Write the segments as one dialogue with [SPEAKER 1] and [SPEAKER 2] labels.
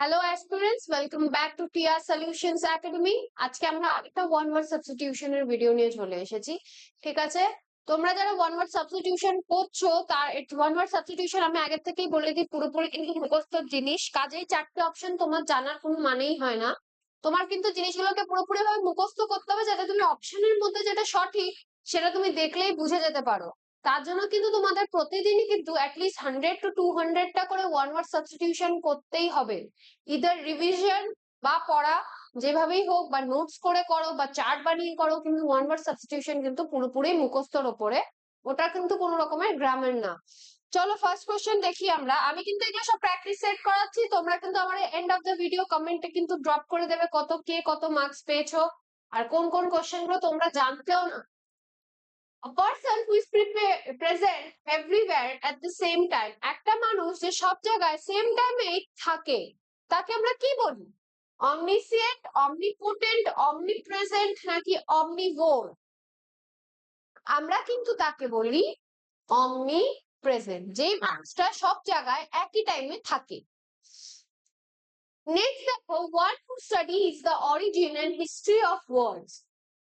[SPEAKER 1] Hello aspirants welcome back to TR solutions academy আজকে আমরা আরেকটা ওয়ান ওয়ার্ড সাবস্টিটিউশনের ভিডিও নিয়ে চলে এসেছি। ঠিক আছে? তোমরা যারা ওয়ান ওয়ার্ড সাবস্টিটিউশন করছ, তার ওয়ান ওয়ার্ড সাবস্টিটিউশন আমি আগের থেকেই বলে দিই, পুরোপুরি কিন্তু মুখস্থ জিনিস। কাজেই চারটে অপশন তোমার জানার কোনো মানেই হয় না। তোমার কিন্তু জিনিসগুলোকে পুরোপুরি ভাবে মুখস্থ করতে হবে, যাতে তুমি অপশনের মধ্যে যেটা সঠিক, সেটা তুমি দেখলেই বুঝে যেতে পারো। তার জন্য কিন্তু তোমাদের প্রতিদিনই কিন্তু at least hundred to two হান্ড্রেডটা করে ওয়ান ওয়ার্ড সাবস্টিটিউশন করতেই হবে। ইদার রিভিশন বা পড়া যেভাবেই হোক বা নোটস করে করো বা চার্ট বানিয়ে করো কিন্তু ওয়ান ওয়ার্ড সাবস্টিটিউশন কিন্তু পুরোপুরি মুখস্থর ওপরে। ওটা কিন্তু কোনো রকমের গ্রামের না। চলো ফার্স্ট কোশ্চেন দেখি আমরা। আমি কিন্তু এগুলো সব প্র্যাকটিস সেট করাচ্ছি। তোমরা কিন্তু আমার এন্ড অফ দ্য ভিডিও কমেন্টে কিন্তু ড্রপ করে দেবে কত কে কত মার্কস পেয়েছ। আর কোন কোন কোশ্চেনগুলো তোমরা জানতেও না। A person who is present everywhere at the same time. একটা মানুষ যে সব জায়গায় সেম টাইমে থাকে, তাকে আমরা কি বলি? অমনিসিয়েন্ট অমনিপোটেন্ট অমনিপ্রেজেন্ট নাকি অমনিভোর আমরা কিন্তু তাকে বলি অমনি প্রেজেন্ট যে মানুষটা সব জায়গায় একই টাইমে থাকে। নেক্সট দেখো word to study is the origin and history of words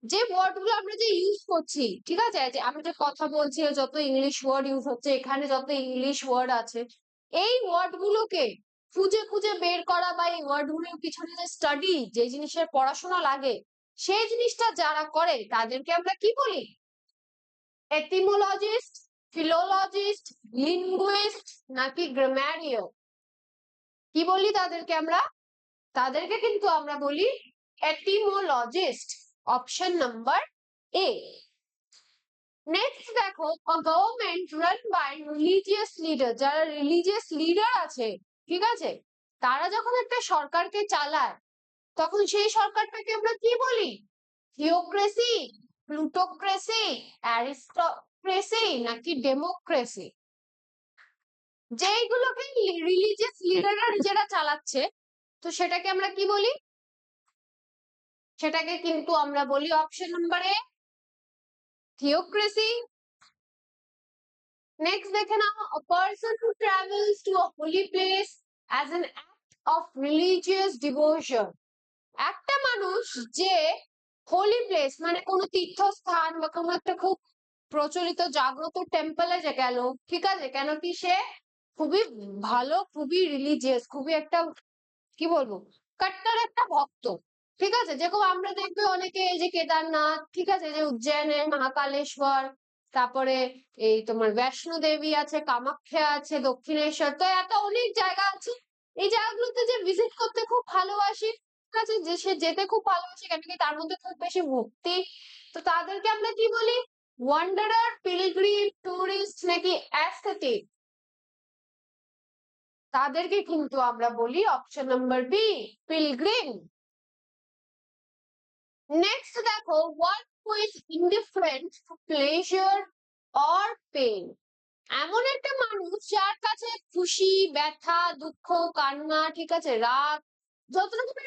[SPEAKER 1] যে ওয়ার্ডগুলো আমরা যে ইউজ করছি, ঠিক আছে? যে আমরা যে কথা বলছি যত ইংলিশ ওয়ার্ড ইউজ হচ্ছে, এখানে যত ইংলিশ ওয়ার্ড আছে, এই ওয়ার্ড গুলোকে খুঁজে খুঁজে বের করা বা এই ওয়ার্ডগুলোর পিছনে যে স্টাডি যে জিনিসের পড়াশোনা লাগে, সেই জিনিসটা যারা করে, তাদেরকে আমরা কি বলি? এটিমোলজিস্ট ফিলোলজিস্ট লিঙ্গুইস্ট নাকি গ্রামারিয়াল কি বলি তাদেরকে আমরা? তাদেরকে কিন্তু আমরা বলি etymologist option number A next দেখো government run by religious leader যারা রিলিজিয়াস লিডার আছে, ঠিক আছে? তারা যখন একটা সরকারকে চালায়, তখন সেই সরকারটাকে আমরা কি বলি? থিওক্রেসি প্লুটোক্রেসি অ্যারিস্টোক্রেসি নাকি ডেমোক্রেসি যেইগুলোকে রিলিজিয়াস লিডাররা নিজেরা চালাচ্ছে, তো সেটাকে আমরা কি বলি? সেটাকে কিন্তু আমরা বলি option number A theocracy next দেখে নাও, a person who travels to a holy place as an act of religious একটা মানুষ যে হোলি প্লেস মানে কোনো তীর্থস্থান বা কোনো একটা খুব প্রচলিত, জাগ্রত টেম্পলে যে গেল, ঠিক আছে? কেন কি সে খুবই ভালো, খুবই রিলিজিয়াস খুবই একটা, কি বলব? কাট্টার একটা ভক্ত। ঠিক আছে? যেরকম আমরা দেখবে অনেকে এই যে কেদারনাথ, ঠিক আছে? যে উজ্জয়নে, মহাকালেশ্বর, তারপরে এই তোমার বৈষ্ণো দেবী আছে, কামাখ্যা আছে, দক্ষিণেশ্বর, তো এত অনেক জায়গা আছে। এই জায়গাগুলোতে যে ভিজিট করতে খুব ভালোবাসি, ঠিক আছে? যে সে যেতে খুব ভালোবাসে, কেন কি তার মধ্যে খুব বেশি ভক্তি। তো তাদেরকে আমরা কি বলি? ওয়ান্ডারার পিলগ্রিম টুরিস্ট নাকি অ্যাস্থেটিক তাদেরকে কিন্তু আমরা বলি option number B pilgrim next দেখো what is indifferent pleasure or pain এমন একটা মানুষ যার কাছে খুশি, ব্যথা, দুঃখ, কান্না, ঠিক আছে, রাগ যত রকমের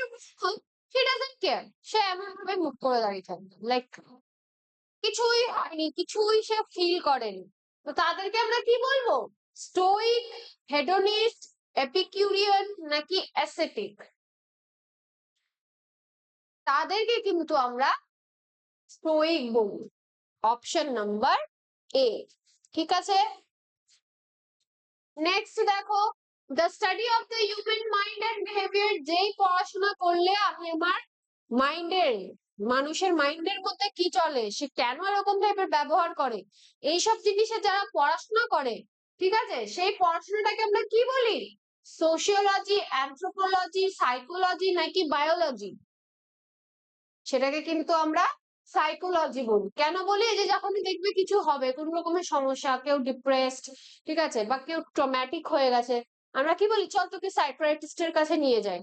[SPEAKER 1] সে কেয়ার সে এমন ভাবে মুখ করে দাঁড়িয়ে থাকবে। লাইক কিছুই হয়নি, কিছুই সে ফিল করেনি। তো তাদেরকে আমরা কি বলব? স্টোইক হেডোনিস্ট এপিকিউরিয়ান নাকি অ্যাসেটিক তাদেরকে কিন্তু আমরা স্টোইক বলি। অপশন নাম্বার এ ঠিক আছে? নেক্সট দেখো the study of the human mind and behaviour যেই পড়াশোনা করলে আমি আমার মাইন্ডের মানুষের মাইন্ডের মধ্যে কি চলে? সে কেন এরকম টাইপের ব্যবহার করে? এইসব জিনিসে যারা পড়াশোনা করে, ঠিক আছে? সেই পড়াশোনাটাকে আমরা কি বলি? সোশিওলজি অ্যান্থ্রোপোলজি সাইকোলজি নাকি বায়োলজি সেটাকে কিন্তু আমরা সাইকোলজি বলি। কেন বলি? যে যখনই দেখবে কিছু হবে, কোন রকমের সমস্যা, কেউ ডিপ্রেসড ঠিক আছে, বা কেউ ট্রমেটিক হয়ে গেছে, আমরা কি বলি? চল তোকে সাইক্রাইটিস্টের কাছে নিয়ে যাই।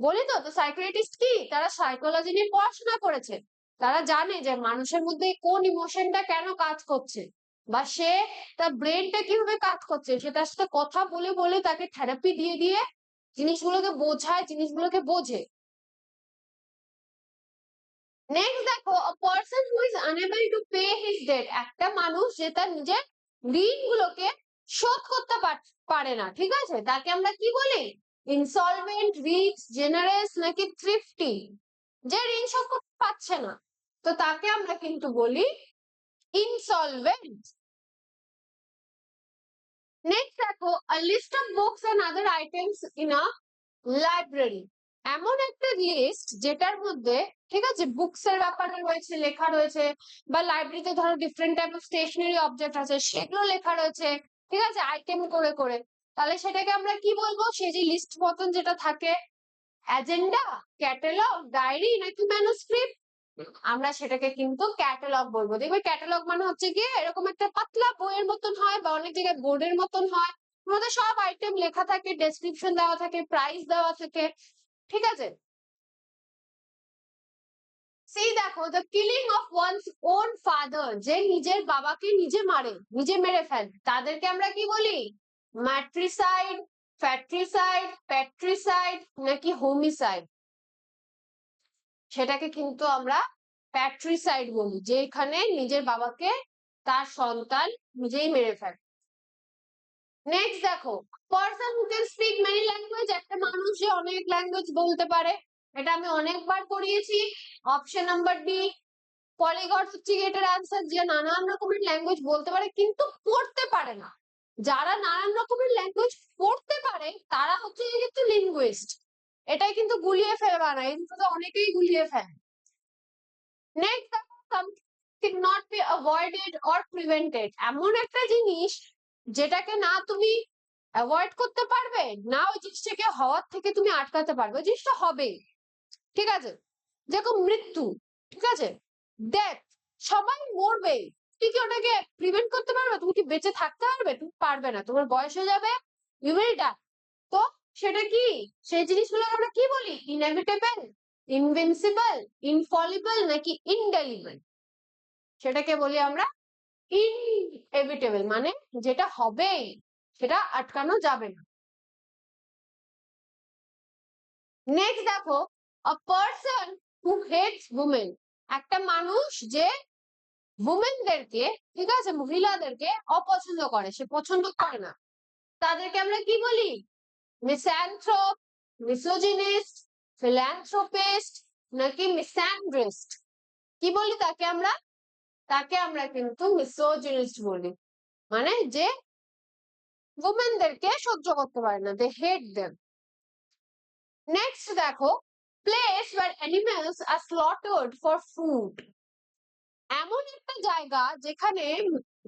[SPEAKER 1] বলি তো তো সাইক্রাইটিস্ট কি? তারা সাইকোলজি নিয়ে পড়াশোনা করেছে। তারা জানে যে মানুষের মধ্যে কোন ইমোশনটা কেন কাজ করছে, বা সে তার ব্রেনটা কীভাবে কাজ করছে, সে তার সাথে কথা বলে বলে তাকে থেরাপি দিয়ে দিয়ে জিনিসগুলোকে বোঝায়, জিনিসগুলোকে বোঝে। নেক্সট দেখো person who is unable to pay his debt, একটা মানুষ যে তার নিজের ঋণগুলোকে শোধ করতে পারে না, ঠিক আছে? তাকে আমরা কি বলি? ইনসলভেন্ট রিচ জেনারেস নাকি থ্রিফটি যে ঋণ শোধ করতে পারছে না, তো তাকে আমরা কিন্তু বলি ইনসলভেন্ট নেক্সট দেখো, a list of books and other items in a library. এমন একটা লিস্ট যেটার মধ্যে, ঠিক আছে বুকস এর ব্যাপারে রয়েছে, লেখা রয়েছে, বা লাইব্রেরিতে ধরো different type of stationery object আছে, সেগুলো লেখা রয়েছে, ঠিক আছে আইটেম করে করে। তাহলে সেটাকে আমরা কি বলব? সেই যে লিস্ট মতন যেটা থাকে অ্যাজেন্ডা ক্যাটালগ ডায়েরি নাকি ম্যানুস্ক্রিপ্ট আমরা সেটাকে কিন্তু ক্যাটালগ বলব। দেখবে ক্যাটালগ মানে হচ্ছে কি এরকম একটা পাতলা বইয়ের মতন হয়, বা অনেক জায়গায় বোর্ডের মতন হয়। সব আইটেম লেখা থাকে ডেসক্রিপশন দেওয়া থাকে প্রাইস দেওয়া থাকে। ঠিক আছে? সেই দেখো the killing of one's own father যে নিজের বাবাকে নিজে মারে, নিজে মেরে ফেলে, তাদেরকে আমরা কি বলি? ম্যাট্রিসাইড ফ্যাট্রিসাইড প্যাট্রিসাইড নাকি হোমিসাইড সেটাকে কিন্তু আমরা প্যাট্রিসাইড বলি যেখানে নিজের বাবাকে তার সন্তান নিজেই মেরে ফেলে। নেক্সট দেখো person who can speak many language একটা মানুষ যে অনেক ল্যাঙ্গুয়েজ বলতে পারে, এটা আমি অনেকবার পড়িয়েছি। অপশন নাম্বার ডি পলিগট হচ্ছে এটার অ্যান্সার যে নানান রকমের ল্যাঙ্গুয়েজ বলতে পারে, কিন্তু পড়তে পারে না। যারা নানান রকমের ল্যাঙ্গুয়েজ পড়তে পারে, তারা হচ্ছে কিন্তু লিঙ্গুইস্ট এটাই কিন্তু গুলিয়ে ফেলবা না কিন্তু অনেকেই গুলিয়ে ফেলে। Next not be avoided or prevented এমন একটা জিনিস যেটাকে না তুমি অ্যাভয়েড করতে পারবে, না ওই জিনিসটাকে হওয়ার থেকে তুমি আটকাতে পারবে। ওই জিনিসটা হবে। ঠিক আছে? যেরকম মৃত্যু, ঠিক আছে? ডেথ সবাই মরবে। তুই কি ওটাকে প্রিভেন্ট করতে পারবে? তুমি কি বেঁচে থাকতে পারবে? তুমি পারবে না। তোমার বয়স হয়ে যাবে তো সেটা কি? সেই জিনিসগুলো আমরা কি বলি? ইনএভিটেবল ইনভিনসিবল ইনফলিবল নাকি ইনডেলিবল সেটাকে বলি আমরা ইনএভিটেবল মানে যেটা হবেই, সেটা আটকানো যাবে না। নেক্সট দেখো a person who hates women একটা মানুষ যে উমেনদেরকে ঠিক আছে, মহিলাদেরকে অপছন্দ করে, সে পছন্দ করে না। তাদেরকে আমরা কি বলি? মিস্যান্থ্রোপ মিসোজিনিস্ট ফিল্যান্থ্রোপিস্ট নাকি মিস্যান্ড্রিস্ট কি বলি তাকে আমরা? তাকে আমরা কিন্তু মিসোজিনিস্ট বলি। মানে যে উমেনদেরকে সহ্য করতে পারে না দে হেট দেম নেক্সট দেখো place where animals are slaughtered for food এমন একটা জায়গা যেখানে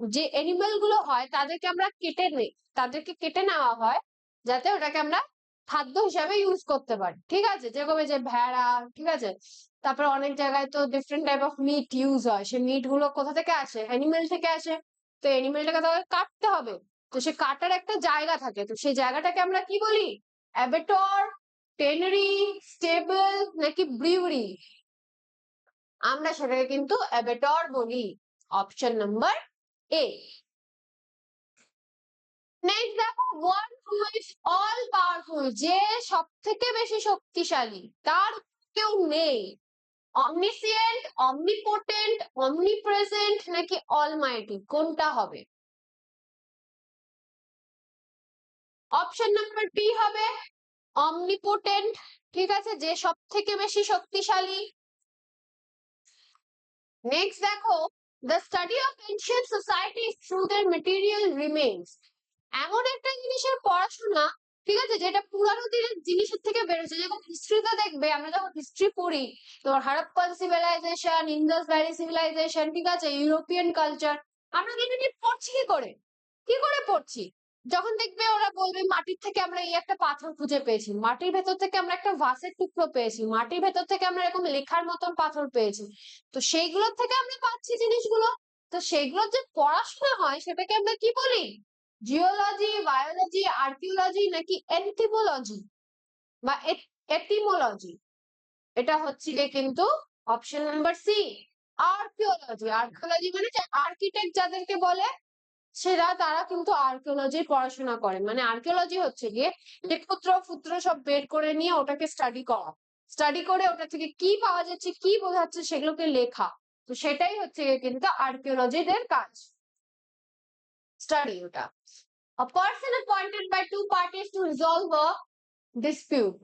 [SPEAKER 1] যে অ্যানিমালগুলো হয়, তাদেরকে আমরা কেটে নেই, তাদেরকে কেটে নেওয়া হয়, যাতে ওটাকে আমরা খাদ্য হিসাবে ইউজ করতে পারি। ঠিক আছে? যেরকম যে ভেড়া, ঠিক আছে? তারপর অনেক জায়গায় তো different type of meat use হয়। সেই মিটগুলো কোথা থেকে আসে? অ্যানিমেল থেকে আসে। তো অ্যানিমেলটাকে তাকে কাটতে হবে। তো সে কাটার একটা জায়গা থাকে। তো সেই জায়গাটাকে আমরা কি বলি? অ্যাবেটর টেনারি স্টেবল নাকি ব্রিউরি আমরা সেটাকে কিন্তু অ্যাবেটর বলি। অপশন নাম্বার এ নেক্সট দেখো one who is all powerful যে সব থেকে বেশি শক্তিশালী, তার কেউ নেই। অমনিসিয়েন্ট অমনিপোটেন্ট অমনিপ্রেজেন্ট নাকি অলমাইটি কোনটা হবে? অপশন নাম্বার বি হবে অমনিপোটেন্ট ঠিক আছে? যে সব থেকে বেশি শক্তিশালী। নেক্সট দেখো the study of ancient society through their material remains এমন একটা জিনিসের পড়াশোনা ঠিক আছে? যেটা পুরানো দিনের জিনিসের থেকে বেরোচ্ছে। যেমন হিস্ট্রিতে দেখবে, আমরা যখন হিস্ট্রি পড়ি তোমার Harappan civilisation Indus valley civilisation ঠিক আছে? ইউরোপিয়ান কালচার আমরা কিন্তু কি পড়ছি কি করে? কি করে পড়ছি? যখন দেখবে ওরা বলবে, মাটির থেকে আমরা এই একটা পাথর খুঁজে পেয়েছি। মাটির ভেতর থেকে আমরা একটা ভাসের টুকরো পেয়েছি। মাটির ভেতর থেকে আমরা এরকম লেখার মতন পাথর পেয়েছি। তো সেইগুলোর থেকে আমরা পাচ্ছি জিনিসগুলো। তো সেইগুলোর যে পড়াশোনা হয়, সেটাকে আমরা কি বলি? জিওলজি বায়োলজি আর্কিওলজি নাকি এন্থিমোলজি বা এটিমোলজি এটা হচ্ছে কিন্তু option number C archaeology archaeology মানে আর্কিটেক্ট যাদেরকে বলে, সেরা তারা কিন্তু আর্কিওলজির পড়াশোনা করে। মানে আর্কিওলজি হচ্ছে গিয়ে যে পুত্র ফুত্র সব বের করে নিয়ে ওটাকে স্টাডি করা। স্টাডি করে ওটা থেকে কি পাওয়া যাচ্ছে, কি বোঝাচ্ছে সেগুলোকে লেখা। তো সেটাই হচ্ছে কিন্তু আর্কিওলজিদের কাজ। study it up. A person appointed by two parties to resolve a dispute.